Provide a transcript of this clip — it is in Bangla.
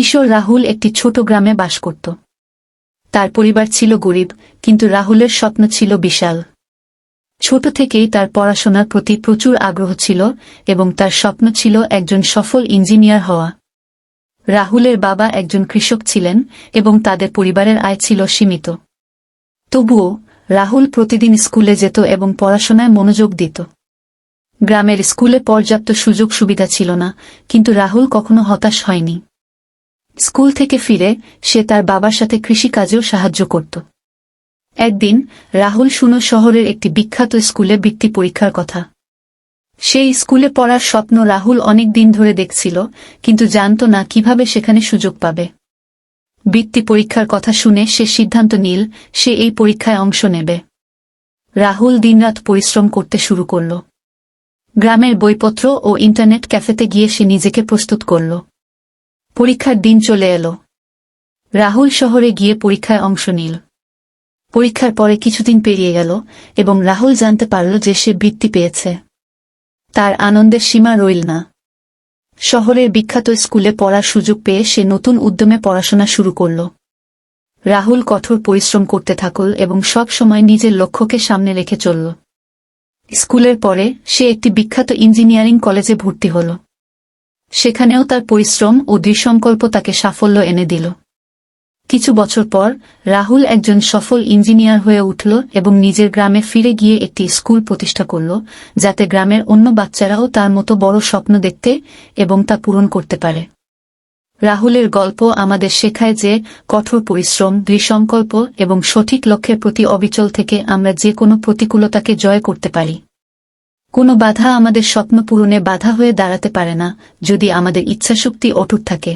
কিশোর রাহুল একটি ছোট গ্রামে বাস করত। তার পরিবার ছিল গরিব, কিন্তু রাহুলের স্বপ্ন ছিল বিশাল। ছোট থেকেই তার পড়াশোনার প্রতি প্রচুর আগ্রহ ছিল এবং তার স্বপ্ন ছিল একজন সফল ইঞ্জিনিয়ার হওয়া। রাহুলের বাবা একজন কৃষক ছিলেন এবং তাদের পরিবারের আয় ছিল সীমিত। তবুও, রাহুল প্রতিদিন স্কুলে যেত এবং পড়াশোনায় মনোযোগ দিত। গ্রামের স্কুলে পর্যাপ্ত সুযোগ সুবিধা ছিল না, কিন্তু রাহুল কখনো হতাশ হয়নি। স্কুল থেকে ফিরে সে তার বাবার সাথে কৃষিকাজেও সাহায্য করত। একদিন রাহুল শুনো শহরের একটি বিখ্যাত স্কুলে বৃত্তি পরীক্ষার কথা। সেই স্কুলে পড়ার স্বপ্ন রাহুল অনেক দিন ধরে দেখছিল, কিন্তু জানত না কীভাবে সেখানে সুযোগ পাবে। বৃত্তি পরীক্ষার কথা শুনে সে সিদ্ধান্ত নিল, সে এই পরীক্ষায় অংশ নেবে। রাহুল দিনরাত পরিশ্রম করতে শুরু করল। গ্রামের বইপত্র ও ইন্টারনেট ক্যাফেতে গিয়ে সে নিজেকে প্রস্তুত করল। পরীক্ষার দিন চলে এলো। রাহুল শহরে গিয়ে পরীক্ষায় অংশ নিল। পরীক্ষার পরে কিছুদিন পেরিয়ে গেল এবং রাহুল জানতে পারল যে সে বৃত্তি পেয়েছে। তার আনন্দের সীমা রইল না। শহরের বিখ্যাত স্কুলে পড়ার সুযোগ পেয়ে সে নতুন উদ্যমে পড়াশোনা শুরু করল। রাহুল কঠোর পরিশ্রম করতে থাকল এবং সব সময় নিজের লক্ষ্যকে সামনে রেখে চলল। স্কুলের পরে সে একটি বিখ্যাত ইঞ্জিনিয়ারিং কলেজে ভর্তি হল। সেখানেও তার পরিশ্রম ও দৃঢ়সংকল্প তাকে সাফল্য এনে দিল। কিছু বছর পর, রাহুল একজন সফল ইঞ্জিনিয়ার হয়ে উঠল এবং নিজের গ্রামে ফিরে গিয়ে একটি স্কুল প্রতিষ্ঠা করল, যাতে গ্রামের অন্য বাচ্চারাও তার মতো বড় স্বপ্ন দেখতে এবং তা পূরণ করতে পারে। রাহুলের গল্প আমাদের শেখায় যে, কঠোর পরিশ্রম, দৃঢ়সংকল্প এবং সঠিক লক্ষ্যের প্রতি অবিচল থেকে আমরা যে কোনো প্রতিকূলতাকে জয় করতে পারি। কোনো বাধা আমাদের স্বপ্ন পূরণে বাধা হয়ে দাঁড়াতে পারে না, যদি আমাদের ইচ্ছাশক্তি অটুট থাকে।